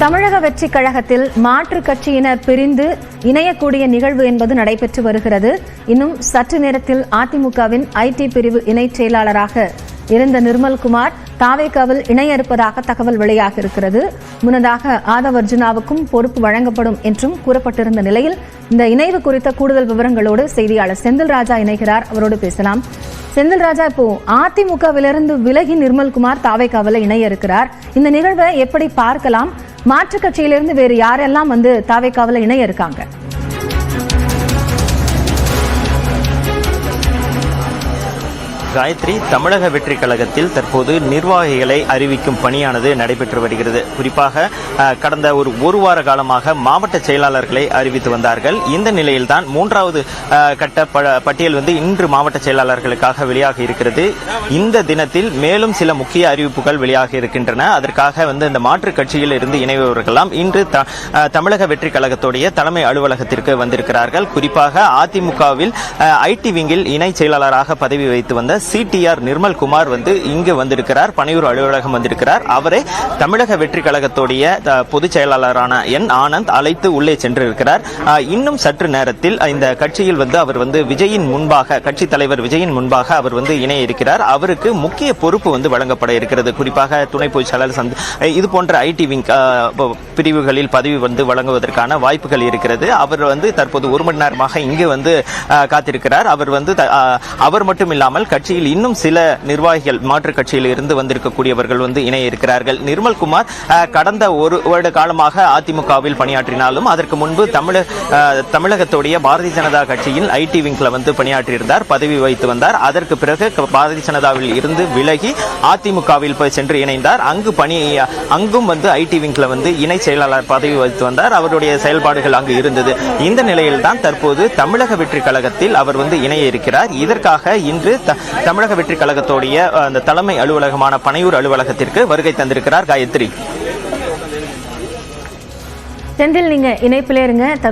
தமிழக வெற்றி கழகத்தில் மாற்றுக் கட்சியினர் பிரிந்து இணையக்கூடிய நிகழ்வு என்பது நடைபெற்று வருகிறது. இன்னும் சற்று நேரத்தில் அதிமுகவின் ஐடி பிரிவு இணைச் செயலாளராக இருந்த நிர்மல்குமார் தாவேக்காவில் இணைய இருப்பதாக தகவல் வெளியாக இருக்கிறது முன்னதாக ஆதவ் அர்ஜுனாவுக்கும் பொறுப்பு வழங்கப்படும் என்றும் கூறப்பட்டிருந்த நிலையில் இந்த இணைவு குறித்த கூடுதல் விவரங்களோடு செய்தியாளர் செந்தில் ராஜா இணைகிறார். அவரோடு பேசலாம். செந்தில் ராஜா இப்போ அதிமுகவிலிருந்து விலகி நிர்மல்குமார் தாவேக்காவில் இணைய இருக்கிறார் இந்த நிகழ்வை எப்படி பார்க்கலாம்? மாற்றுக் கட்சியிலிருந்து வேறு யாரெல்லாம் வந்து தாவேக்காவில் இணைய இருக்காங்க காயத்ரி தமிழக வெற்றி கழகத்தில் தற்போது நிர்வாகிகளை அறிவிக்கும் பணியானது நடைபெற்று வருகிறது. குறிப்பாக கடந்த ஒரு ஒரு வார காலமாக மாவட்ட செயலாளர்களை அறிவித்து வந்தார்கள். இந்த நிலையில்தான் மூன்றாவது கட்ட ப- பட்டியல் வந்து இன்று மாவட்ட செயலாளர்களுக்காக வெளியாக இருக்கிறது. இந்த தினத்தில் மேலும் சில முக்கிய அறிவிப்புகள் வெளியாக இருக்கின்றன. அதற்காக வந்து இந்த மாற்றுக் கட்சியில் இருந்து இணைபவர்கள்லாம் இன்று த- தமிழக வெற்றி கழகத்துடைய தலைமை அலுவலகத்திற்கு வந்திருக்கிறார்கள். குறிப்பாக அதிமுகவில் ஐடி விங்கில் இணை செயலாளராக பதவி வைத்து வந்த சிடிஆர் நிர்மல்குமார் வந்து இங்கு வந்திருக்கிறார் பனையூர் அலுவலகம் வந்திருக்கிறார். அவரை தமிழக வெற்றி கழகத்துடைய பொதுச் செயலாளரான என் ஆனந்த் அழைத்து உள்ளே சென்றிருக்கிறார். இன்னும் சற்று நேரத்தில் இந்த கட்சியில் வந்து அவர் வந்து விஜயின் முன்பாக கட்சி தலைவர் விஜயின் முன்பாக அவர் வந்து இணைய இருக்கிறார் அவருக்கு முக்கிய பொறுப்பு வந்து வழங்கப்பட இருக்கிறது. குறிப்பாக துணை பொதுச் செயலாளர் சந்த் இது போன்ற ஐடி விங் பிரிவுகளில் பதவி வந்து வழங்குவதற்கான வாய்ப்புகள் இருக்கிறது. அவர் வந்து தற்போது ஒரு மணி நேரமாக இங்கு வந்து காத்திருக்கிறார். அவர் வந்து அவர் மட்டும் இல்லாமல் கட்சியில் இன்னும் சில நிர்வாகிகள் மாற்றுக் கட்சியில் இருந்து வந்திருக்கக்கூடியவர்கள் வந்து இணைய இருக்கிறார்கள். நிர்மல்குமார் கடந்த ஒரு வருட காலமாக அதிமுகவில் பணியாற்றினாலும் அதற்கு முன்பு தமிழக தமிழகத்துடைய பாரதிய ஜனதா கட்சியில் ஐடி விங்கில் வந்து பணியாற்றியிருந்தார் பதவி வைத்து வந்தார். அதற்கு பிறகு பாரதிய ஜனதாவில் இருந்து விலகி அதிமுகவில் போய் சென்று இணைந்தார். அங்கு பணி அங்கும் வந்து ஐடி விங்கில் வந்து இணை செயலாளர் பதவி வைத்து வந்தார். அவருடைய செயல்பாடுகள் அங்கு இருந்தது. இந்த நிலையில் தான் தற்போது தமிழக வெற்றி கழகத்தில் அவர் வந்து இணைய இருக்கிறார். இதற்காக இன்று த- தமிழக வெற்றி கழகத்துடைய அந்த தலைமை அலுவலகமான பனையூர் அலுவலகத்திற்கு வருகை தந்திருக்கிறார் காயத்ரி. செந்தில் நீங்க இணைப்பிலே இருங்க.